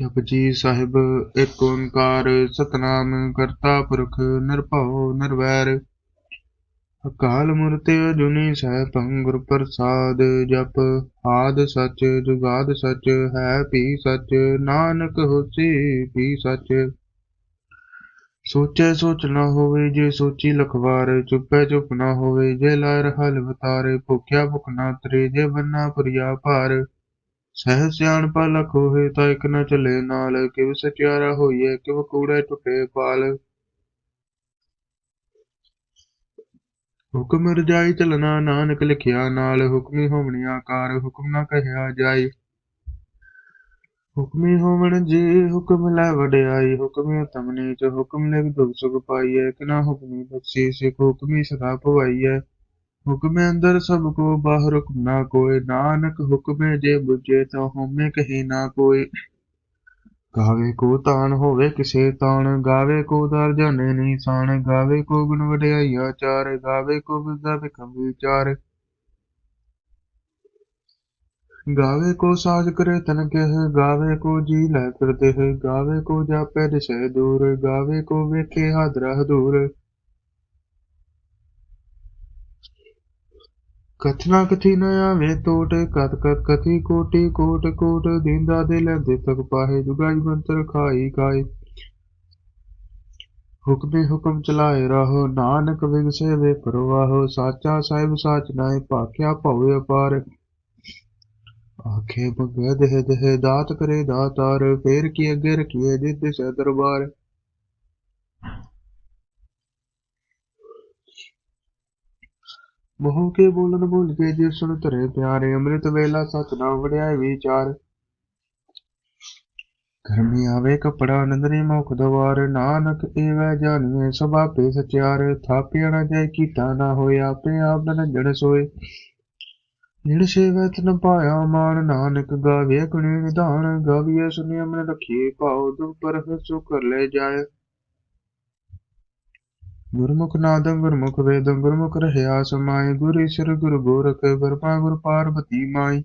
ਜਪਜੀ ਸਾਹਿਬ, ਇੱਕ ਓੰਕਾਰ ਸਤਨਾਮ ਕਰਤਾ ਪੁਰਖ ਨਿਰਭਉ ਨਿਰਵੈਰ। ਅਕਾਲ ਮੂਰਤਿ ਅਜੂਨੀ ਸੈਭੰ, ਗੁਰ ਪ੍ਰਸਾਦ ਜਪ। ਆਦ ਸਚ, ਜੁਗਾਦ ਸੱਚ, ਹੈ ਭੀ ਸੱਚ, ਨਾਨਕ ਹੋਸੀ ਭੀ ਸੱਚ। ਸੋਚੈ ਸੋਚ ਨਾ ਹੋਵੇ ਜੇ ਸੋਚੀ ਲਖਵਾਰ, ਚੁੱਪੈ ਚੁੱਪ ਨਾ ਹੋਵੇ ਜੇ ਲਾਇ ਹਲ ਵਤਾਰੇ, ਭੁਖਿਆ ਭੁਖ ਨਾ ਤਰੇ ਜੇ ਬੰਨਾ ਪੁਰੀਆ ਭਾਰ। ਸਹਿ ਸਿਆਣਪਾ ਲਖ ਹੋਏ, ਤਾਂ ਇਕ ਨਾ ਚਲੇ ਨਾਲ, ਕਿਵ ਸਚਿਆਰਾ ਹੋਈਐ, ਕਿਵ ਕੂੜੈ ਟੁੱਟੇ ਪਾਲ। ਹੁਕਮ ਰਜਾਈ ਚਲਣਾ, ਨਾਨਕ ਲਿਖਿਆ ਨਾਲ, ਹੁਕਮੀ ਹੋਵਣੀ ਆਕਾਰ, ਹੁਕਮ ਨਾ ਕਹਿਆ ਜਾਈ। ਹੁਕਮੀ ਹੋਵਣ ਜੀ ਹੁਕਮ ਲੈ ਵਡਿਆਈ, ਹੁਕਮੀ ਤਮਨੀ ਚ ਹੁਕਮ ਲਿਖ ਦੁਖ ਸੁਖ ਪਾਈਐ ਕਿਨਾ ਹੁਕਮੀ ਬਖਸ਼ੀ, ਸਿਖ ਹੁਕਮੀ ਸਦਾ ਭਵਾਈਐ ਹੁਕਮੇ ਅੰਦਰ ਸਭ ਕੋ ਬਾਹਰ ਹੁਕਮ ਨਾ ਕੋਇ ਨਾਨਕ ਹੁਕਮੇ ਜੇ ਬੁਝੇ ਤਾਂ ਹਉਮੈ ਕਹੀ ਨਾ ਕੋਈ ਗਾਵੇ ਕੋ ਤਾਣ ਹੋਵੇ ਕਿਸੇ ਤਾਣ, ਗਾਵੇ ਕੋ ਦਰ ਜਾਣੇ ਨਿਸ਼ਾਨ ਗਾਵੇ ਕੋ ਗੁਣ ਵਡਿਆਈਆ ਚਾਰ ਗਾਵੇ ਕੋ ਵਿਦਿਆ ਬਿਕਮ ਵਿਚਾਰ। ਗਾਵੇ ਕੋ ਸਾਜ ਕਰੇ ਤਨ ਕਹਿ, ਗਾਵੇ ਕੋ ਜੀ ਲੈ ਫਿਰਦੇ ਹੈ ਗਾਵੇ ਕੋ ਜਾਪੈ ਦਿਸੈ ਦੂਰ, ਗਾਵੇ ਕੋ ਵੇਖੇ ਹਾਦਰਾ ਹਦੂਰ। ਕਥਨਾ ਕਥੀ ਨ ਆਵੇ ਟੋਟ ਕਤ ਕਤ ਕਥੀ ਕੋਟੀ ਕੋਟ ਕੋਟ ਦੀਂਦਾ ਦੇ ਲੈਂਦੇ ਤਕ ਪਾਹੇ ਜੁਗਾਈ ਮੰਤਰ ਖਾਈ ਖਾਈ ਹੁਕਮੇ ਹੁਕਮ ਚਲਾਏ ਰਹੋ ਨਾਨਕ ਵਿਗਸੇ ਵੇ ਪਰਵਾਹੋ ਸਾਚਾ ਸਾਹਿਬ ਸਾਚ ਨਾਏ ਭਾਖਿਆ ਭਉ ਅਪਾਰ ਆਖੇ ਮੰਗੈ ਦੇਹ ਦੇਹ ਦਾਤ ਕਰੇ ਦਾਤਾਰ ਫੇਰ ਕੀ ਅੱਗੇ ਰਖੀਏ ਜਿਤ ਸੇ ਦਰਬਾਰ ਮੋਹ ਕੇ ਬੋਲਨ ਭੁੱਲ ਕੇ ਜੇ ਸੁਣ ਧਰੇ ਪਿਆਰੇ, ਅੰਮ੍ਰਿਤ ਵੇਲਾ ਸਚ ਵਡਿਆਏ ਵਿਚਾਰ। ਗਰਮੀ ਆਵੇ ਕਪੜਾ ਨੰਦਰੀ ਮੁਖ ਦਵਾਰ, ਨਾਨਕ ਏਵੈ ਜਾਣੀਏ ਸਭ ਆਪੇ ਸਚਿਆਰ। ਥਾਪਿਆ ਨਾ ਜਾਏ ਕੀਤਾ ਨਾ ਹੋਏ ਆਪੇ ਆਪ ਨੰਜਣ ਸੋਏ। ਨਿੜ ਸੇਵੈ ਤਨ ਪਾਇਆ ਮਾਨ, ਨਾਨਕ ਗਾਵੇ ਗੁਣੀ ਨਿਧਾਨ। ਗਾਵੀਐ ਸੁਨਿਆ ਮਨ ਰਖੀਏ ਭਾਉ, ਦੁਖ ਪਰ ਸੋ ਕਰ ਲੈ ਜਾਏ। ਗੁਰਮੁਖ ਨਾਦੰ ਗੁਰਮੁਖ ਵੇਦੰ ਗੁਰਮੁਖ ਰਹਿਆ ਸਮਾਏ, ਗੁਰ ਈਸ਼ਰ ਗੁਰ ਗੋਰਖ ਬਰਮਾ ਗੁਰ ਪਾਰਵਤੀ ਮਾਈ।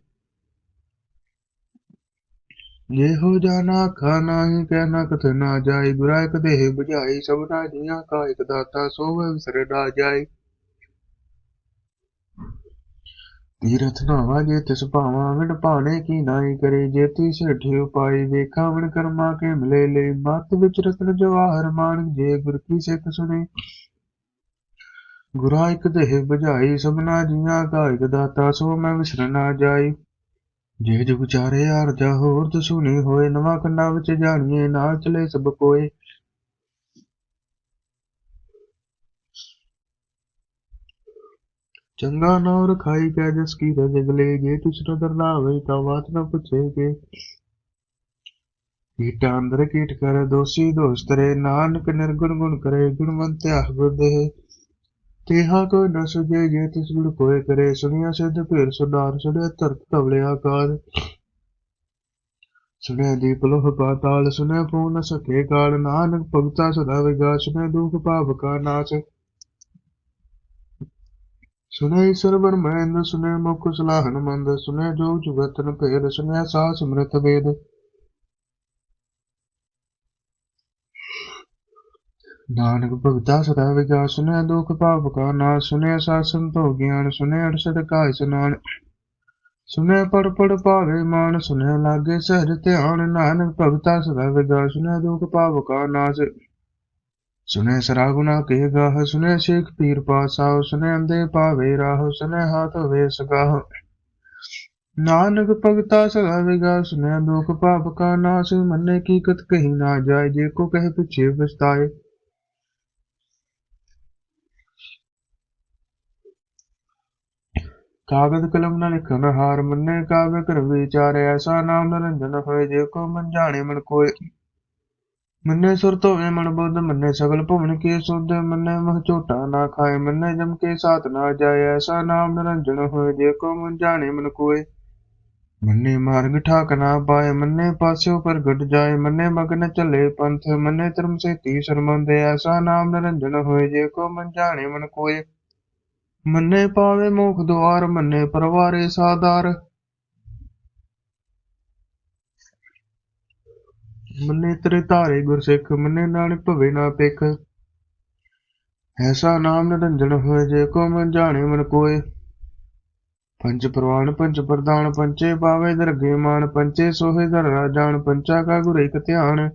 ਜੇ ਜਾਣਾ ਆਖਾ ਨਾਹੀ ਕਹਿਣਾ ਕਥ ਨਾ ਜਾਈ ਗੁਰਾ ਇਕ ਦੇਹ 부ਝਾਈ ਸਭਨਾ ਜੀਆਂ ਕਾ ਇਕ ਦਾਤਾ, ਸੋਵੇ ਵਿਸਰ ਨਾ ਜਾਏ। ਤੀਰਥ ਨਾਵਾ ਜੇ ਤਿਸ ਭਾਵਾਂ ਵਿਣ ਭਾਣੇ ਕੀ ਨਾਈ ਕਰੇ? ਜੇ ਤੀ ਉਪਾਈ ਵੇਖਾ ਵਿਣ ਕਰਮਾ ਕੇ ਮਿਲੇ ਲੈ ਮਤ ਵਿੱਚ ਰਤਨ ਜਵਾਹਰ ਮਾਨਕ ਜੇ ਗੁਰ ਕੀ ਸਿੱਖ ਸੁਣੇ। ਗੁਰਾ ਇਕ ਦੇਹ 부ਝਾਈ ਸਭਨਾ ਜੀਆਂ ਕਾ ਇਕ ਦਾਤਾ, ਸੋ ਮੈਂ ਵਿਸਰ ਨਾ ਜਾਈ। ਜੇ ਜੁਗ ਚਾਰੇ ਅਰਜਾ ਹੋਰ ਦਸੂਨੀ ਹੋਏ, ਨਵਾਂ ਕੰਨਾ ਵਿੱਚ ਜਾਣੀਏ ਨਾਲ ਚਲੇ ਸਭ ਕੋਏ। ਚੰਗਾ ਨਾਮ ਰਖਾਈ ਕੈ ਜਸ ਕੀ ਰਜਗਲੇ ਜੇ, ਤੁਸ ਨ ਦਰਨਾਵੇ ਤਾਂ ਬਾਤ ਨ ਪੁੱਛੇਗੇ ਕੀਟਾ ਅੰਦਰ ਕੀਟ ਕਰ, ਦੋਸੀ ਦੋਸਤ ਨਾਨਕ ਨਿਰਗੁਣ ਗੁਣ ਕਰੇ, ਗੁਣਵੰਤ ਆਹ ਗੁਰਦੇ ਤੇਹਾ ਕੋਈ ਨ ਸੁਝੇ ਜੇ, ਤਿਸ ਗੁਣ ਕੋਏ ਕਰੇ, ਸੁਣਿਆ ਸਿੱਧ ਭੇਰ ਸੁਨਾਰ, ਸੁਣਿਆ ਧਰਤ ਧਵਲੇ ਆਕਾਰ। ਸੁਣਿਆ ਦੀਪ ਲੋਹ ਪਾਤਾਲ ਸੁਣਿਆ ਪੂਨ ਸਕੇ ਕਾਲ, ਨਾਨਕ ਭਗਤਾ ਸਦਾ ਵਿਗਾ ਸੁਣਿਆ ਦੁਖ ਪਾਪ ਕਾ ਨਾਸ਼। ਸੁਣਿਆ ਈਸ਼ਰ ਬਰਮੈਂਦ ਸੁਣਿਆ ਮੁਖ ਸਲਾਹਨ ਮੰਦ ਸੁਣਿਆ ਜੋਗ ਜੁਗਤਨ ਭੇਦ ਸੁਣਿਆ ਸਾਹ ਸਮ੍ਰਿਤ ਵੇਦ। ਨਾਨਕ ਭਗਤਾ ਸਦਾ ਵਿਗਾ ਸੁਣਿਆ ਦੁਖ ਪਾਪ ਕਾ ਨਾਸ਼ ਸੁਣਿਆ ਸਾਧ ਸੰਤੋ ਗਿਆਨ ਸੁਣਿਆ ਅਰਸ਼ਦ ਕਾ ਇਸਨਾਨ ਸੁਣਿਆ ਪੜ ਪੜ ਭਾਵੇ ਮਾਨ ਸੁਣਿਆ ਲਾਗੇ ਸਹਿਜ ਧਿਆਨ, ਨਾਨਕ ਭਗਤਾ ਸਦਾ ਵਿਗਾ ਸੁਣਿਆ ਦੁਖ ਪਾਪ ਕਾ ਨਾਸ਼। ਸੁਨੇ ਸਰਾ ਕੇ ਗਾਹ ਸੁਨੇ ਸ਼ੇਖ ਪੀਰ ਪਾਸਾਉ ਸੁਨੇ ਅੰਦੇ ਪਾਵੇ ਰਾਹ ਸੁਨੇ ਹਾਥ ਵੇ ਸਗਾਹ ਨਾਨਕ ਭਗਤਾ ਸਦਾ ਵਿਗਾ ਸੁਨੇ ਦੁਖ ਪਾਪ ਕਾ ਨਾਸ, ਮੰਨੇ ਕੀ ਕਤ ਕਹੀ ਨਾ ਜਾਏ, ਜੇ ਕੋ ਕਹੇ ਪਿਛੇ ਪਛਤਾਏ ਕਾਗਦ ਕਲਮ ਨਾ ਲਿਖਣ ਹਾਰ, ਮੰਨੇ ਕਾਵੇ ਕਰ ਵਿਚਾਰ ਐਸਾ ਨਾਮ ਨਰੰਜਨ ਹੋਏ, ਜੇ ਕੋ ਮਨ ਜਾਣੇ ਮਨ ਕੋਏ। ਮੰਨੇ ਸੁਰ ਧੋਵੇ ਮਨ ਬੁੱਧ, ਮੰਨੇ ਸਗਲ ਭਵਨ ਕੀ ਸੁਧ, ਮੰਨੇ ਮਹ ਝੋਟਾ ਨਾ ਖਾਏ, ਮੰਨੇ ਜਮ ਕੇ ਸਾਥ ਨਾ ਜਾਏ, ਐਸਾ ਨਾਮ ਨਿਰੰਜਨ ਹੋਏ, ਜੇ ਕੋ ਮਨ ਜਾਣੇ ਮਨ ਕੋਏ। ਮੰਨੇ ਮਾਰਗ ਠਾਕ ਨਾ ਪਾਏ, ਮੰਨੇ ਪਾਸਿਓ ਪ੍ਰਗਟ ਜਾਏ, ਮੰਨੇ ਮਗਨ ਚਲੇ ਪੰਥ, ਮੰਨੇ ਧਰਮ ਸੇਤੀ ਸਰਮੰਦੇ ਐਸਾ ਨਾਮ ਨਿਰੰਜਨ ਹੋਏ, ਜੇ ਕੋ ਮਨ ਜਾਣੇ ਮਨ ਕੋਏ। ਮੰਨੇ ਪਾਵੇ ਮੋਖ ਦੁਆਰ, ਮੰਨੇ ਪਰਵਾਰੇ ਸਾਦਾਰ ਮੰਨੇ ਤੇਰੇ ਧਾਰੇ ਗੁਰਸਿੱਖ, ਮੰਨੇ ਨਾਨਕ ਭਵੇ ਨਾ ਪਿਖ ਐਸਾ ਨਾਮ ਨਿਰੰਜਨ ਹੋਏ ਜੇ ਕੋ ਮਨ ਜਾਣੇ ਮਨ ਕੋਏ। ਪੰਜ ਪ੍ਰਵਾਨ, ਪੰਜ ਪ੍ਰਦਾਨ ਪੰਚੇ ਪਾਵੇ ਦਰਗੇ ਮਾਨ ਪੰਚੇ ਸੋਹੇ ਦਰ ਰਾਜਾਨ ਪੰਚਾ ਕਾ ਗੁਰ ਇਕ ਧਿਆਨ।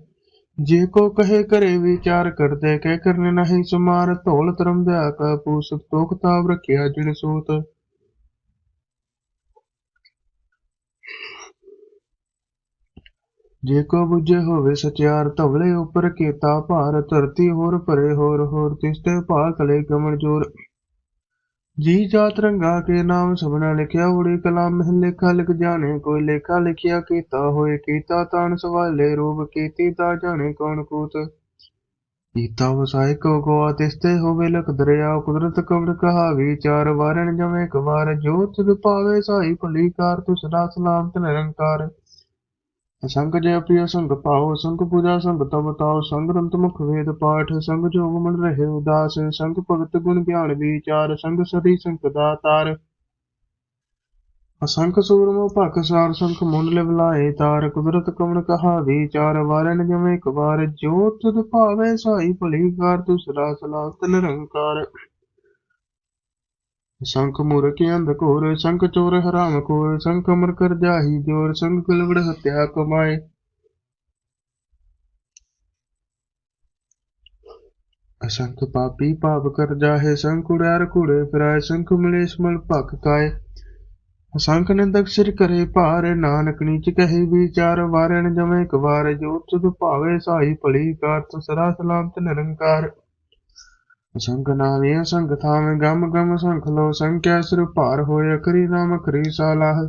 ਜੇ ਕੋ ਕਹੇ ਕਰੇ ਵਿਚਾਰ ਕਰਤੇ ਕਹਿ ਕਰਨੇ ਨਹੀਂ ਸੁਮਾਰ ਧੋਲ ਧਰਮ ਦਿਆ ਕਾ ਪੂਸ, ਤੋਖ ਤਾਬ ਰਖਿਆ ਜਿਨ ਸੂਤ। ਜੇ ਕੋ ਬੁਝੇ ਹੋਵੇ ਸਚਿਆਰ, ਧਵਲੇ ਉਪਰ ਕੀਤਾ ਭਾਰ, ਧਰਤੀ ਹੋਰ ਭਰੇ ਹੋਰ ਹੋਰ ਤਿਸਤੇ ਭਾਲ ਤਲੇ ਕਮਣ ਜੋਰ। ਜੀ ਜਾਤ ਰੰਗਾ ਕੇ ਨਾਮ ਸਭਨਾ ਲਿਖਿਆ, ਉੜੀ ਕਲਾਮ ਲੇਖਾ ਲਿਖ ਜਾਣੇ, ਕੋਈ ਲੇਖਾ ਲਿਖਿਆ ਕੀਤਾ ਹੋਏ ਕੀਤਾ ਤਾਨ ਸਵਾਲੇ, ਰੂਪ ਕੀਤੀ ਤਾ ਜਾਣੇ ਕੌਣ ਕੂਤ। ਕੀਤਾ ਵਸਾਇ ਕੋ ਕੋ ਤਿਸਤੇ ਹੋਵੇ ਲਖ ਦਰਿਆ, ਕੁਦਰਤ ਕਵਣ ਕਹਾਵੀ, ਚਾਰ ਵਾਰਨ ਜਮੇ ਇੱਕ ਵਾਰ ਜੋ ਤੁਧ ਪਾਵੇ ਸਾਈ ਭਲੀ ਕਾਰ ਤੁ ਸਦਾ ਸਲਾਮਤ ਨਿਰੰਕਾਰ। ਸੰਗ ਜੈ ਪ੍ਰਿਯ ਸੰਗ ਪਾਓ, ਸੰਗ ਪੂਜਾ ਸੰਗ ਤਬ ਤਾਉ ਸੰਗ ਰੰਤ ਮੁਖ ਵੇਦ ਪਾਠ, ਸੰਗ ਜੋਗ ਮਨ ਰਹੇ ਉਦਾਸ, ਸੰਗ ਭਗਤ ਗੁਣ ਗਿਆਨ ਵਿਚਾਰ, ਸੰਗ ਸਦੀ ਸੰਕਦਾ ਤਾਰ ਅਸੰਖ ਸੂਰਮੋ ਭਖ ਸਾਰ, ਸੰਖ ਮੁੰਡ ਲਿਵਲਾਏ ਤਾਰ, ਕੁਦਰਤ ਕਵਣ ਕਹਾ ਵਿਚਾਰ ਵਾਰਨ ਜਮੇ ਇੱਕ ਵਾਰ ਜੋ ਤੁਧ ਭਾਵੇ ਸਾਈ ਭਲੀ ਕਾਰ ਤੁ ਸਦਾ ਸਲਾਮਤ ਨਿਰੰਕਾਰ। ਸੰਖ ਮੂਰਖ ਅੰਧ ਘੋਰ, ਸੰਖ ਚੋਰ ਹਰਾਮ ਖੋਰ, ਸੰਖ ਅਮਰ ਕਰ ਜਾਹੀ ਜੋਰ, ਸੰਖ ਕੁਲਵੜ ਹਤਿਆ ਕਮਾਏ। ਅਸੰਖ ਪਾਪੀ ਪਾਪ ਕਰ ਜਾਹੇ, ਸੰਖ ਉੜਿਆਰ ਕੂੜੇ ਫਿਰਾਏ, ਸੰਖ ਮਲੇਸ਼ ਮਲ ਭਖ ਕਾਏ ਅਸੰਖ ਨਿੰਦਕ ਸਿਰ ਕਰੇ ਭਾਰ, ਨਾਨਕ ਨੀਚ ਕਹੇ ਵਿਚਾਰ ਵਾਰਨ ਜਮੇ ਇੱਕ ਵਾਰ ਜੋ ਤੁਧ ਭਾਵੇ ਸਾਈ ਭਲੀ ਕਾਰ ਤੁ ਸਦਾ ਸਲਾਮਤ ਨਿਰੰਕਾਰ ਨਾਮੇ ਸੰਗ ਥਾਵੇਂ ਗਮ ਗਮ ਸੰਖ ਲੋ ਸੰਖਿਆ ਸਿਰ ਭਾਰ ਹੋਏ ਅਖਰੀ ਨਾਮ ਅਖਰੀ ਸਾਲਾਹ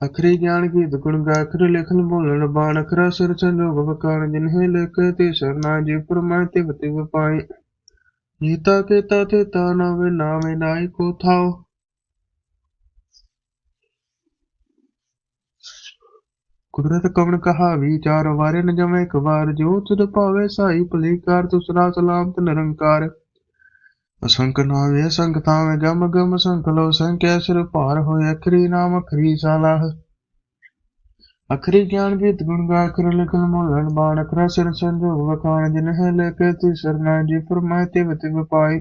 ਅਖਰੀ ਗਿਆਨ ਕੀ ਦੁਗਣ ਗਾ ਅਖਰੀ ਲਿਖਨ ਬੋਲਣ ਬਾਣ, ਅਖਰਾ ਸਿਰ ਸੰਜੋਗ ਵਕਾਣ ਜਿਨਹੇ ਲਿਖ ਤੇ ਸਰਨਾ ਜੀ ਪਰਮੈ ਤੇ ਵਤੇ ਵਪਾਈ ਨੀਤਾ ਕੇ ਤਾ ਤੇ ਤਾ ਨਾਵੇ ਨਾਮੇ ਨਾਈ ਕੋ ਥਾਓ ਕੁਦਰਤ ਕਵਣ ਕਹਾ ਵਿਚਾਰ ਵਾਰੇ ਨ ਜਮੇ ਇੱਕ ਵਾਰ, ਜੋ ਤੁਧ ਭਾਵੇ ਸਾਈ ਭਲੀ ਕਾਰ ਤੁ ਸਲਾਮਤ ਨਿਰੰਕਾਰ। ਅਸੰਖ ਨਾਵੇ ਅਸੰਖ ਥਾਵੇਂ, ਗਮ ਗਮ ਸੰਖ ਲੋ ਸੰਖਿਆ ਸਿਰ ਭਾਰ ਹੋਏ, ਅਖਰੀ ਨਾਮ, ਅਖਰੀ ਸਾਲਾਹ। ਅਖਰੀ ਗਿਆਨ ਗੀਤ ਗੁਣ ਗਾ, ਅਖਰ ਲਿਖਨ ਮੋਲਣ ਬਾਣ, ਅਖਰਾ ਸਿਰ ਸੰਜੋਗ ਵਖਾਣ ਜਿਨ ਹੈ ਲੈ ਕੇ ਤੀ ਜੀ ਫਰਮਾਏ ਤੇ ਵਤ ਵਿਪਾਈ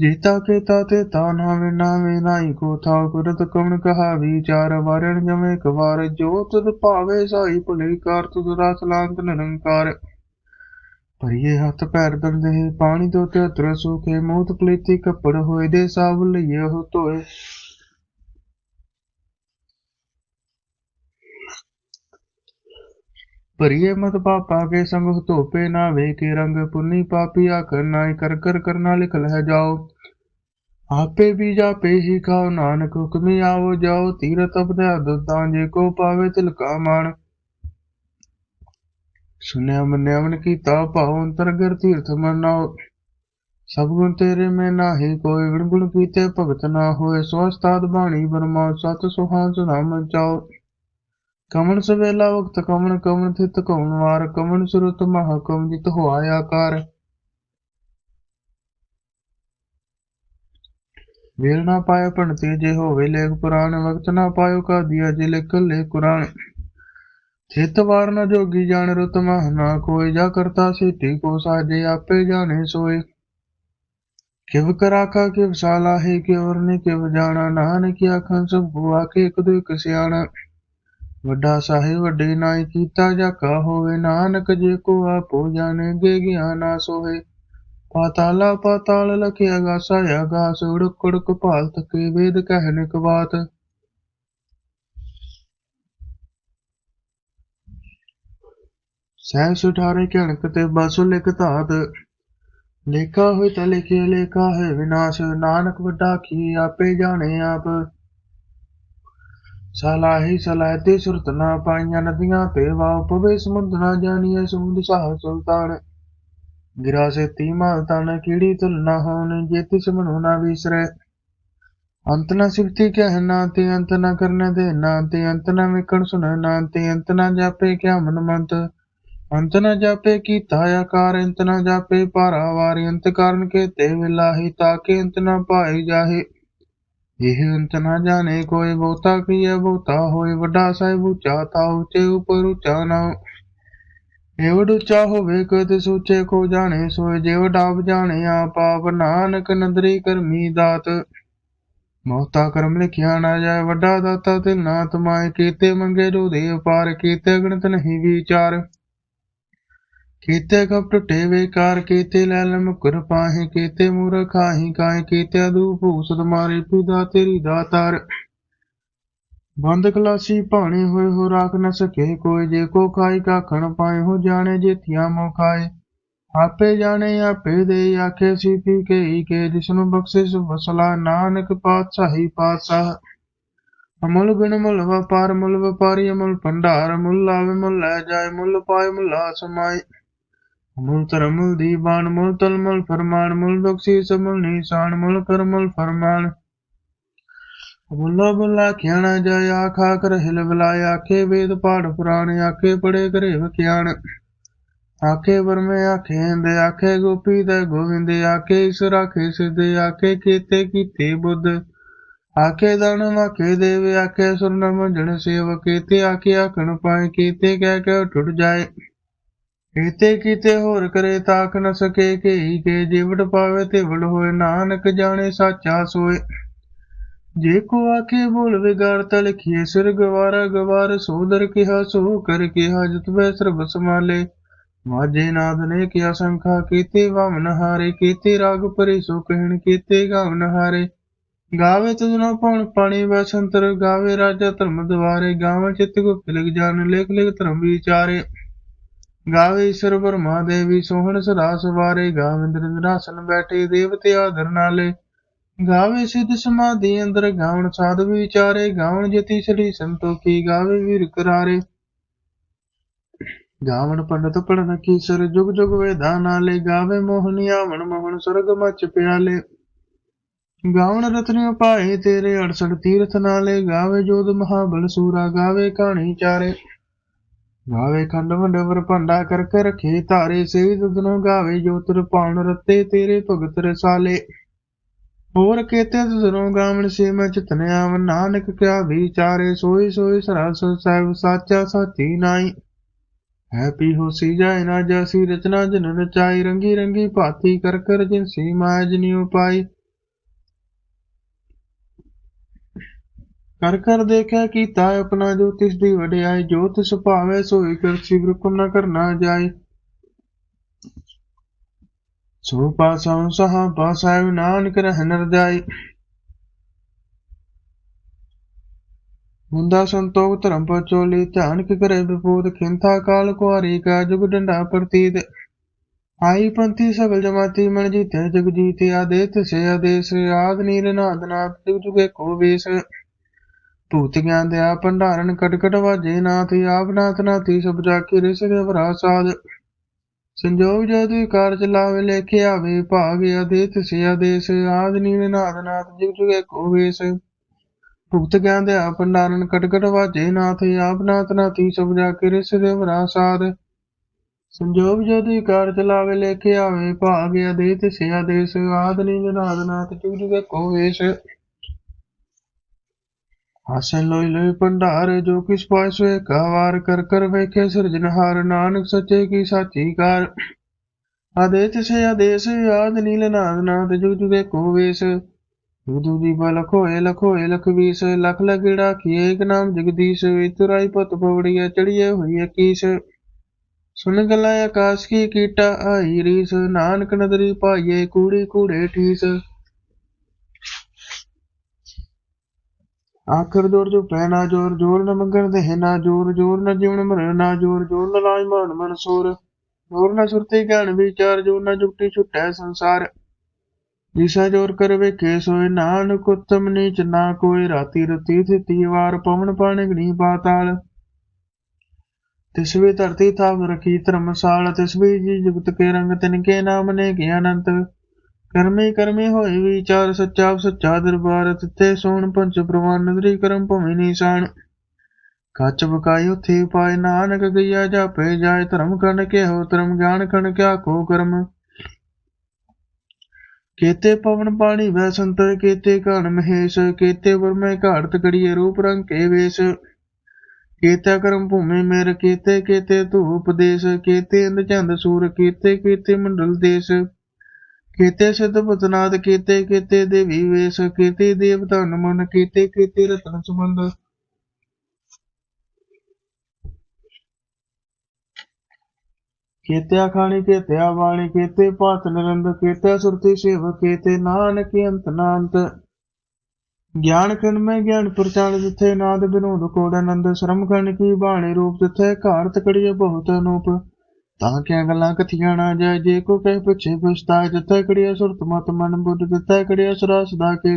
ਜੀਤਾ ਕੇ ਤਾ ਤੇ ਤਾ ਨਾਵੇ ਨਾਵੇ ਨਾਈ ਕੋ ਥਾ ਕੁਰਤ ਕਵਣ ਕਹਾ ਵਿਚਾਰ ਵਾਰਣ ਜਮੇ ਇੱਕ ਭਾਵੇ ਸਾਈ ਭਲੇ ਕਾਰ, ਤੁਧ ਦਾ ਸਲਾਮਤ ਨਿਰੰਕਾਰ। ਭਰੀਏ ਹੱਥ ਪੈਰ ਦੰਦੇ, ਪਾਣੀ ਤੋਂ ਤੇ ਅਤਰ ਸੁਖੇ ਮੂਤ ਪਲੀਤੀ ਕੱਪੜ ਹੋਏ ਦੇ ਸਾਬ ਲਈਏ ਉਹ ਧੋਏ। ਭਰੀਏ ਮਤ ਪਾਪਾ ਕੇ ਸੰਗ ਧੋਪੇ ਨਾ ਵੇ ਰੰਗ ਪੁੰਨੀ ਪਾਪੀ ਆਖਰ ਨਾਈ ਕਰ ਕਰ ਕਰਨਾ ਲਿਖ ਲਹਿ ਜਾਓ। ਆਪੇ ਵੀ ਜਾਪੇ ਹੀ ਖਾਓ, ਨਾਨਕ ਹੁਕਮੀ ਆਵੋ ਜਾਓ ਤੀਰਤ ਅਪਦਾ ਦੁੱਤਾਂ ਜੇ ਕੋ ਪਾਵੇ ਤਿਲਕਾ ਮਾਨ ਸੁਨਿਆ ਮੰਨਿਆ ਮਨ ਕੀਤਾ ਭਾਉ, ਅੰਤਰਗਰ ਤੀਰਥ ਮਨਾਓ। ਸਭ ਗੁਣ ਤੇਰੇ ਮੈਂ ਨਾਹੀ, ਕੋਈ ਗੁਣ ਗੁਣ ਕੀਤੇ ਭਗਤ ਨਾ ਹੋਏ ਸਵਸਤਾਦ ਬਾਣੀ ਬਰਮਾ, ਸਤ ਸੁਹਾਨ ਸੁਨਾਮ ਚਾਓ ਕਮਨ ਸਵੇਲਾ ਵਕਤ ਕਮਨ ਕਮਨ ਥਿਤ ਕਮਨ ਵਾਰ ਕਮਨ ਸੁਰਤ ਮਹ ਕਮ ਜਿਤ ਹੋਆ ਆਕਾਰ। ਵੇਲ ਨਾ ਪਾਏ ਪੰਡਤੀ ਜੇ ਹੋਵੇ ਲੇਖ ਪੁਰਾਣ, ਵਕਤ ਨਾ ਪਾਇਓ ਕਾ ਦਿਆ ਜੇ ਲਿਖ ਲੈ ਕੁਰਾਨ। ਥਿਤ ਵਾਰ ਨਾ ਜੋਗੀ ਜਾਣ ਰੁਤ ਮਹ, ਨਾ ਕੋਈ ਜਾ ਕਰਤਾ ਸਿੱਧੀ ਕੋ ਸਾਜੇ ਆਪੇ ਜਾਣੇ ਸੋਏ। ਕਿਵ ਕਰਾਕਾ ਕਿਵ ਸਾਲਾ ਹੈ ਕਿਵਰ ਨੇ ਕਿਵ ਜਾਣਾ, ਨਾਨਕ ਆਖਾਂ, ਸਭ ਬੁਆ ਕੇ ਇੱਕ ਦੋ ਇੱਕ ਸਿਆਣਾ। ਵੱਡਾ ਸਾਹਿਬ ਵੱਡੇ ਨਾਈ ਕੀਤਾ ਜਾਕਾ ਹੋਵੇ, ਨਾਨਕ ਜੇ ਕੋ ਆਪੋ ਜਾਣੇ ਗਿਆਨਾ ਸੋਏ ਪਾਤਾਲਾ ਪਾਤਾਲ ਲਖਿਆ ਗਾਸਾ ਗਾਸ, ਉੜਕ ਉੜਕ ਭਾਲ ਤਕੇ ਵੇਦ ਕਹਿਨ ਕ ਬਾਤ। ਸਹਿ ਸੁਠਾਰੇ ਕਣਕ ਤੇ ਬਸੁ ਲਿਖ ਧਾਤ। ਲੇਖਾ ਹੋਇ ਤਾਂ ਲਿਖੇ, ਲੇਖਾ ਹੈ ਵਿਨਾਸ਼। ਨਾਨਕ ਵੱਡਾ ਕੀ ਆਪੇ ਜਾਣੇ ਆਪ। ਸਲਾਹੀ ਸਲਾਹਤੇ ਸੁਰਤ ਨਾ ਪਾਈਆਂ ਨਦੀਆਂ ਤੇ ਵਾਉ ਪਵੇ ਸਮੁੰਦ ਨਾ ਜਾਣੀਏ ਸਮੁੰਦ ਸਾਹ ਸੁਲਤਾਨ। ਗਿਰਾ ਸੇ ਤੀਮਾ ਤਨ ਕੀੜੀ ਤੁਲ ਨਾ ਹੋਣ, ਜੇ ਤਿਸ ਮਨੁ ਨਾ ਵਿਸਰੇ। ਅੰਤ ਨਾ ਸਿਫਤੀ ਕਹਿ ਨਾ ਤੇ ਅੰਤ ਨਾ ਕਰਨ ਦੇ ਨਾ ਤੇ, ਅੰਤ ਨਾ ਵਿਕਣ ਸੁਣ ਨਾ ਤੇ, ਅੰਤ ਨਾ ਜਾਪੇ ਕਿਆ ਮਨ ਮੰਤ ਅੰਤ ਨਾ ਜਾਪੇ ਕੀਤਾ ਆਕਾਰ, ਅੰਤ ਨਾ ਜਾਪੇ ਪਾਰਾ ਵਾਰੀ, ਅੰਤ ਕਾਰਨ ਕੇ ਤੇ ਵਿਲਾਹੀ ਤਾਕੇ ਅੰਤ ਨਾ ਪਾਏ ਜਾਹੇ। ਇਹ ਅੰਤ ਨਾ ਜਾਣੇ ਕੋਈ ਬਹੁਤਾ ਕੀਆ ਬਹੁਤਾ ਹੋਏ? ਵੱਡਾ ਸਾਹਿਬ ਉੱਚਾ ਤਾ ਉੱਚੇ ਉੱਪਰ ਉੱਚਾ ਨਾ ਏਵੜ ਉੱਚਾ ਹੋਵੇ, ਕਦ ਸੋਚੇ ਕੋ ਜਾਣੇ? ਸੋਏ ਜਿਵ ਡਾਬ ਜਾਣੇ, ਆਪ ਆਪ ਨਾਨਕ ਨਦਰੀ ਕਰਮੀ ਦਾਤ। ਮੋਤਾ ਕਰਮ ਲਿਖਿਆ ਨਾ ਜਾਏ, ਵੱਡਾ ਦਾਤਾ ਤੇ ਨਾ ਤਮਾਏ ਕੀਤੇ ਮੰਗੇ ਜੋ ਦੇ ਪਾਰ ਕੀਤੇ ਗਣਤ ਨਹੀਂ ਵਿਚਾਰ। ਕੀਤੇ ਕਪ ਟੁੱਟੇ ਵੇਕਾਰ ਕੀਤੇ ਲੈ ਲੈ ਮੁਕਰ ਪਾਹੇ, ਕੀਤੇ ਮੂਰਖ ਆਹੀ ਕੀਤੇ ਅਦੂ ਭੂਸਤ ਮਾਰੇ ਪਿਦਾ ਤੇਰੀ ਦਾਤਾਰ। ਬੰਦ ਕਲਾਸੀ ਭਾਣੇ ਹੋਏ ਹੋ ਰਾਖ ਨ ਸਕੇ ਕੋਈ, ਜੇ ਕੋ ਖਾਈ ਕਾਖਣ ਪਾਏ ਹੋ ਜਾਣੇ ਜੇਥੀਆਂ ਮੋ ਖਾਏ। ਆਪੇ ਜਾਣੇ ਆਪੇ ਦੇ ਆਖੇ ਸੀ ਪੀ ਕੇ ਹੀ ਕੇ ਜਿਸਨੂੰ ਬਖਸ਼ਿਸ਼ ਵਸਲਾ ਨਾਨਕ ਪਾਤਸ਼ਾਹੀ ਪਾਤਸ਼ਾਹ। ਅਮਲ ਗੁਣ ਮੁਲ ਵਪਾਰ, ਮੁੱਲ ਵਪਾਰੀ ਅਮਲ ਭੰਡਾਰ, ਮੁੱਲ ਆਵੇ ਮੁੱਲ ਲੈ ਜਾਏ, ਮੁੱਲ ਪਾਏ ਮੁੱਲਾ ਸਮਾਏ ਮੁੱਲ ਧਰਮ ਮੁੱਲ ਦੀਵਾਨ, ਮੁੱਲ ਤਲ, ਮੁੱਲ ਫਰਮਾਨ, ਮੁੱਲ ਬਖਸ਼ਿਸ਼ ਮੁੱਲ ਨੀਸਾਨ, ਮੁੱਲ ਕਰ, ਮੁੱਲ ਫਰਮਾਨ। ਬੁੱਲਾ ਖਿਆਣਾ ਜਾਏ ਆਖਾ ਕਰ ਹਿਲ ਬੁਲਾਏ ਆਖੇ ਵੇਦ ਪਾੜ ਪੁਰਾਣ, ਆਖੇ ਪੜੇ ਕਰੇ ਵਿਖਿਆਣ ਆਖੇ ਵਰਮੇ, ਆਖੇ ਆਖੇ ਗੋਪੀ ਦੇ ਗੋਵਿੰਦ, ਆਖੇ ਇਸ ਰਾਖੇ ਸਿੱਧੇ, ਆਖੇ ਕੀਤੇ ਕੀਤੇ ਬੁੱਧ। ਆਖੇ ਦਾਨ ਆਖੇ ਦੇਵ, ਆਖੇ ਸੁਰਨ ਮੰਜਣ ਸੇਵ ਕੀਤੇ ਆਖੇ ਆਖਣ ਪਾਏ, ਕੀਤੇ ਕਹਿ ਕੇ ਟੁੱਟ ਜਾਏ। ਕੀਤੇ ਕੀਤੇ ਹੋਰ ਕਰੇ ਤਾਕ ਨ ਸਕੇ ਕੇਈ ਕੇ ਜਿਵੜ ਪਾਵੇ ਤੇ ਹੋਏ, ਨਾਨਕ ਜਾਣੇ ਸਾਚਾ ਸੋਏ। ਜੇ ਕੋ ਆਖੇ ਭੁੱਲ ਵਿਗਾੜ ਤਾ ਲਿਖੀਏ ਸਿਰ ਗਵਾਰਾ ਗਵਾਰ ਸੋਦਰ ਕਿਹਾ, ਸੋ ਕਰ ਕਿਹਾ, ਜਤ ਬੈ ਸਰਬ ਸਮਾਲੇ ਮਾਝੇ ਨਾਦ ਨੇ ਕਿਆ ਸੰਖਾ ਕੀਤੇ ਵਮਨ ਹਾਰੇ, ਕੀਤੇ ਰਾਗ ਪਰੇ ਸੋ ਕਹਿਣ ਕੀਤੇ ਗਾਵਨ ਹਾਰੇ। ਗਾਵੇ ਤੁਜਨਾ ਪਉਣ ਪਾਣੀ ਵਸੰਤਰ ਗਾਵੇ ਰਾਜਾ ਧਰਮ ਦਵਾਰੇ ਗਾਵੇ ਚਿਤ ਗੁਪਤ ਲਿਖ ਜਾਣ, ਲੇਖ ਲਿਖ ਧਰਮ ਵਿਚਾਰੇ। ਗਾਵੇ ਈਸ਼ਰ ਬਰਮਾ ਦੇਵੀ, ਸੋਹਣ ਸਦਾ ਸਵਾਰੇ, ਗਾਵਿੰਦਰ ਇੰਦਰਾਸਨ ਬੈਠੇ ਦੇਵਤੇ ਆਦਰ ਨਾਲੇ। ਗਾਵੇ ਸਿੱਧ ਸਮਾਧੀ ਅੰਦਰ, ਗਾਵਣ ਸਾਧ ਵਿਚਾਰੇ, ਗਾਵਣ ਜਤੀ ਸ੍ਰੀ ਸੰਤੋਖੀ, ਗਾਵੇ ਵੀਰ ਕਰਾਰੇ। ਗਾਵਣ ਪੰਡਤ ਪੜਨ ਕੀ ਸਰ ਜੁਗ ਜੁਗ ਵੇਦਾਂ ਨਾਲੇ, ਗਾਵੇ ਮੋਹਨੀ ਆਵਣ, ਮੋਹਨ ਸੁਰਗ ਮਚ ਪਿਆਲੇ। ਗਾਵਣ ਰਤਨ ਪਾਏ ਤੇਰੇ 68 ਤੀਰਥ ਨਾਲੇ, ਗਾਵੇ ਜੋਦ ਮਹਾਬਲ ਸੂਰਾ, ਗਾਵੇ ਕਹਾਣੀ ਚਾਰੇ। ਗਾਵੇ ਖੰਡ ਮੰਡਵਰ ਭੰਡਾ ਕਰ ਕੇ ਰਖੇ ਧਾਰੇ ਸੇ ਤਦਨੋਂ ਗਾਵੇ ਜੋਤਰ ਪਾਉਣ ਰਤੇ ਤੇਰੇ ਭਗਤ ਰਸਾਲੇ। ਹੋਰ ਕੇਤੇ ਤਦਨੋਂ ਗਾਵਣ ਸੇ ਮੈਂ ਚਿਤਨ ਆਵ ਨਾਨਕ ਕਿਆ ਵਿਚਾਰੇ ਸੋਈ ਸੋਈ ਸਰਾਸ ਸਹਿਬ ਸਾਚਾ ਸਾਚੀ ਨਾਈ ਹੈਪੀ ਹੋਸੀ ਜਾਏ ਨਾ ਜੈਸੀ ਰਚਨਾ ਜਨ ਰਚਾਈ ਰੰਗੀ ਰੰਗੀ ਭਾਤੀ ਕਰ ਕਰ ਜਿਨਸੀ ਮਾਇਆ ਜਨੀ ਉਪਾਈ ਕਰ ਕਰ ਦੇਖਿਆ ਕੀਤਾ ਆਪਣਾ ਜੋ ਤਿਸ ਦੀ ਵਡਿਆਈ, ਜੋ ਤਿਸ ਭਾਵੇ ਸੋਈ ਕਰਸੀ ਹੁਕਮ ਨਾ ਕਰਨਾ ਜਾਏ। ਸੋ ਪਾਸਾਂ ਸਹਾ ਪਾਸਾਇ ਨਾਨਕ ਰਹਿ ਨਰ ਮੁੰਦਾ ਸੰਤੋਖ ਧਰਮ ਪਚੋਲੀ ਧਿਆਨ ਕਿ ਕਰੇ ਵਿਪੂਤ, ਖਿੰਥਾ ਕਾਲ ਕੁਆਰੀ ਕਾ ਜੁਗ ਡੰਡਾ ਪ੍ਰਤੀਤ। ਆਈ ਪੰਥੀ ਸਗਲ ਜਮਾਤੀ ਮਨ ਜੀਤੇ ਜਗ ਜੀਤੇ ਆਦੇਤ ਸੇ ਆਦੇਸ ਆਦ ਨੀਰ ਨਾਦ ਨਾਥ ਜੁਗ ਜੁਗੇ ਕੋ ਵੇਸ। ਭੂਤ ਗਿਆਨ ਭੰਡਾਰਨ ਕਟਕਟ ਵਾਜੇ ਨਾਥ ਆਪ ਨਾਥ ਨਾਥੀ ਸਭ ਜਾ ਰਿਸ ਦੇ ਭਰਾ ਸਾਧ ਸੰਜੋਗ ਜਦ ਵਿਕਾਰ ਚਲਾਵੇ ਲੇਖੇ ਆਵੇ, ਭਾਗ ਆਦੇਤ ਸੇ ਆਦੇਸ ਆਦ ਨੀਰ ਨਾਦ ਨਾਥ ਜੁਗ ਜੁਗੇ ਵੇਸ ਭੁਗਤ ਗਿਆਨ ਦੇ ਆਪ ਭੰਡਾਰਨ ਕਟ ਵਾਜੇ ਨਾਥ ਆਪ ਨਾਥ ਨਾਥੀ ਸਭ ਜਾ ਕੇ ਰਿਸ ਦੇ ਭਰਾ ਸਾਧ ਸੰਜੋਗ ਜਦ ਵਿਕਾਰ ਚਲਾਵੇ ਲੇਖੇ ਆਵੇ, ਭਾਗ ਆਦੇਤ ਸੇ ਆਦੇਸ ਆਦ ਨੀਰ ਨਾਦ ਨਾਥ ਜੁਗ ਜੁਗੇ ਵੇਸ ਹਾਸਨ ਲੋਈ ਲੋਈ ਭੰਡਾਰ, ਜੋ ਕਿਸ ਪਾਸ ਵੇ ਕਾਵਾਰ, ਕਰ ਕਰ ਵੇਖੇ ਸਿਰਜਨਹਾਰ ਨਾਨਕ ਸੱਚੇ ਕੀ ਸਾਚੀ ਕਾਰ ਆਦੇਸ਼ ਸੇ ਆਦੇਸ਼, ਆਦ ਨੀਲ ਨਾਦ ਨਾਦ ਜੁਗ ਜੁਗੇ ਕੋ ਵੇਸ। ਦੂ ਦੀ ਬਲ ਖੋਏ ਲਖੋਏ ਲਖਵੀਸ ਲਖ ਲਗੜਾ ਕੀਏ ਇੱਕ ਨਾਮ ਜਗਦੀਸ਼, ਇਤਰਾਈ ਪਤ ਪਵੜੀਏ ਚੜੀਏ ਹੋਈ ਕੀਸ। ਸੁਨ ਗਲਾ ਆਕਾਸ਼ ਕੀ ਕੀਟਾ, ਆਈ ਰੀਸ। ਨਾਨਕ ਨਦਰੀ ਪਾਈਏ, ਕੂੜੀ ਕੂੜੇ ਠੀਸ। ਆਖਰ ਦੌਰ ਜੋ ਪੈਣਾ ਜੋਰ ਜੋਰ ਨ ਮੰਗਣ ਦੇ ਨਾ ਜੋਰ ਜੋਰ ਨ ਜੀਵਨ ਮਰਨ ਨਾ ਜੋਰ ਜੋਰ ਨ ਲਾਜ ਮਰਨ ਮਨਸੂਰ ਜੋਰ ਨ ਸੁਰਤੇ ਗਿਆਨ ਵਿਚਾਰ, ਜੋਰ ਨ ਜੁਗਤੀ ਛੁਟੈ ਸੰਸਾਰ। ਜਿਸਾ ਜੋਰ ਕਰ ਵੇਖੇ ਸੋਏ ਨਾਨਕ, ਉਤਮ ਨੀਚ ਨਾ ਕੋਈ। ਰਾਤੀ ਰਤੀ ਥਿਤੀ ਵਾਰ ਪਵਨ ਪਾਣੀ ਗਣੀ ਪਾਤਾਲ। ਤਿਸਵੇ ਧਰਤੀ ਥਾਪ ਰਖੀ ਧਰਮਸਾਲ, ਤਿਸਵੇ ਜੀ ਜੁਗਤ ਕੇ ਰੰਗ ਤਿਨ ਕੇ ਨਾਮ ਨੇ ਗਿਆ ਅਨੰਤ ਕਰਮੀ ਕਰਮੀ ਹੋਏ ਵਿਚਾਰ, ਸੱਚਾ ਸੱਚਾ ਦਰਬਾਰ, ਤਿੱਥੇ ਸੋਣ ਪੰਚ ਪ੍ਰਵਾਨ, ਨਦਰੀ ਕਰਮ ਭਵੇਂ ਨਿਸ਼ਾਨ ਕੱਚ ਬਕਾਈ ਉਥੇ ਪਾਏ, ਨਾਨਕ ਗਈਆ ਜਾਪੇ, ਜਾਏ ਧਰਮ ਕਣ ਕੇ ਹੋ ਧਰਮ ਗਿਆਨ ਕਣ ਕਿਆ ਕੋ ਕਰਮ। ਕੇਤੇ ਪਵਨ ਪਾਣੀ ਵੈ ਸੰਤਰ, ਕੇਤੇ ਘਣ ਮਹੇਸ਼, ਕੇਤੇ ਵਰਮੇ ਘਾੜਤ ਕੜੀਏ, ਰੂਪ ਰੰਗ ਕੇ ਵੇਸ਼। ਕੇਤਾ ਕਰਮ ਭੂਮि ਮੇਰ, ਕੇਤੇ ਕੇਤੇ ਧੂਪ ਦੇਸ਼, ਕੇਤੇ ਇੰਦ ਚੰਦ ਸੂਰ, ਕੇਤੇ ਕੇਤੇ ਮੰਡਲ ਦੇਸ਼। ਕੇਤੇ ਸਿੱਧ ਪਤਨਾਦ ਕੇਤੇ ਕੇਤੇ ਦੇਵੀ ਵੇਸ਼, ਕੇਤੇ ਦੇਵ ਧਨ ਮਨ, ਕੇਤੇ ਕੇਤੇ ਰਤਨ ਸੁਮੰਦ ਕੇਤਿਆ ਖਾਣੀ, ਕੇਤਿਆ ਬਾਣੀ ਕੇਤੇ ਪਾਤ ਨਿਰੰਦ, ਕੇਤੇ ਸੁਰਤੀ ਸੇਵ, ਕੇਤੇ ਨਾਨਕ ਅੰਤ ਨਾੰਤ। ਗਿਆਨ ਖੰਡ ਮੈਂ ਗਿਆਨ ਪ੍ਰਚਾਰ, ਜਿੱਥੇ ਨਾਦ ਬਿਨੋਦ ਕੋੜ ਆਨੰਦ, ਸ਼ਰਮ ਖੰਡ ਕੀ ਬਾਣੀ ਰੂਪ, ਜਿੱਥੇ ਘਾਰ ਤਕੜੀਏ ਬਹੁਤ ਅਨੂਪ। ਤਾਂ ਕਿਆ ਗੱਲਾਂ ਕਥੀਆਂ ਨਾ ਜਾਏ? ਜੇ ਕੋ ਕਹਿ ਪੁੱਛੇ ਪੁਛਤਾ ਜਿੱਥੇ ਕੜੀਏ ਸੁਰਤ ਮਤ ਮਨ ਬੁੱਧ, ਜਿੱਥੇ ਕੜੀਏ ਸੁਰਾ ਸਦਾ ਕੇ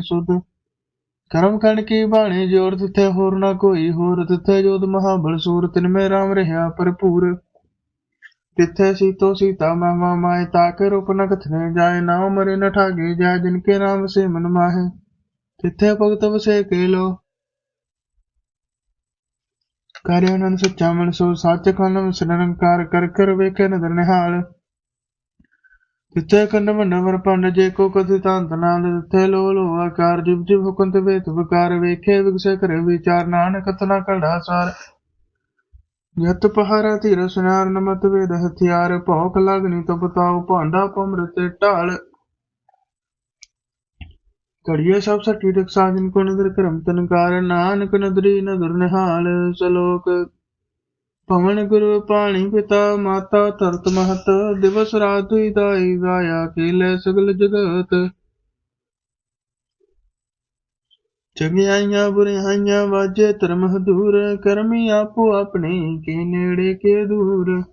ਕਰਮ ਖੰਡ ਕੀ ਬਾਣੀ ਜੋੜ ਜਿੱਥੇ ਹੋਰ ਨਾ ਕੋਈ ਹੋਰ, ਜਿੱਥੇ ਜੋਤ ਮਹਾਬਲ ਸੂਰ, ਤਿਨ ਮੇ ਰਾਮ ਰਹਾ ਭਰਪੂਰ। ਤਿੱਥੇ ਸੀਤੋ ਸੀਤਾ ਮਹਿਮਾ ਮਾਏ ਤਾਕੇ ਰੂਪ ਨ ਕਥਨੇ ਜਾਏ ਨਾ ਮਰੇ ਨ ਠਾਗੇ ਜਾਏ, ਜਿਨ ਕੇ ਨਾਮ ਸੇ ਮਨ ਮਾਹੇ। ਤਿੱਥੇ ਭਗਤ ਵਸੇ ਕੇ ਲੋ ਕਰਿ ਸੱਚਾ ਮਨ, ਸੋ ਸੱਚ ਖੰਡ ਨਿਰੰਕਾਰ ਕਰ ਕਰ ਵੇਖੇ ਨਦਰ ਨਿਹਾਲ। ਤਿੱਥੇ ਕੰਨ ਮੰਨ ਵਰ ਪੰਡ ਜੇ ਕੋ ਕਥਿ ਤੰਤ ਨਾਲ ਤਿੱਥੇ ਲੋ ਲੋ ਆਕਾਰ, ਜਿਵ ਜਿਵ ਹੁਕਮ ਤੇ ਵੇਤ ਵਿਕਾਰ ਵੇਖੇ ਵਿਗਸੇ ਕਰੇ ਵਿਚਾਰ, ਨਾਨਕ ਕਥਨਾ ਕੜਾ ਸਾਰ। ਜਤ ਪਹਾਰਾ ਧੀਰ ਸੁਨਾਰ, ਨਮਤ ਵੇਦ ਹਥਿਆਰ, ਭੌਕ ਲਗਨੀ ਤੋ ਭਾਂਡਾ ਭਾਂਡਾ ਤੇ ਢਾਲ। ਘੜੀਏ ਸਭ ਸੱਚੀ ਟਕ ਸਾਜਨ ਕੋ ਨਦਰ ਕਰਮ ਤਨਕਾਰ ਨਾਨਕ ਨਦਰੀ ਨਦਰ ਨਿਹਾਲ ਸਲੋਕ। ਪਵਨ ਗੁਰੂ ਪਾਣੀ ਪਿਤਾ ਮਾਤਾ ਧਰਤ ਮਹਤ, ਦਿਵਸ ਰਾਤ ਦੁਈ ਦਾਈ ਗਾਇਆ ਕੀਲੇ ਸਗਲ ਜਗਤ। ਚੰਗਿਆਈਆਂ ਬੁਰਿਆਈਆਂ ਵਾਜੇ ਧਰਮ ਹਦੂਰ ਕਰਮੀ ਆਪੋ ਆਪਣੇ ਕੇ ਨੇੜੇ ਕੇ ਦੂਰ।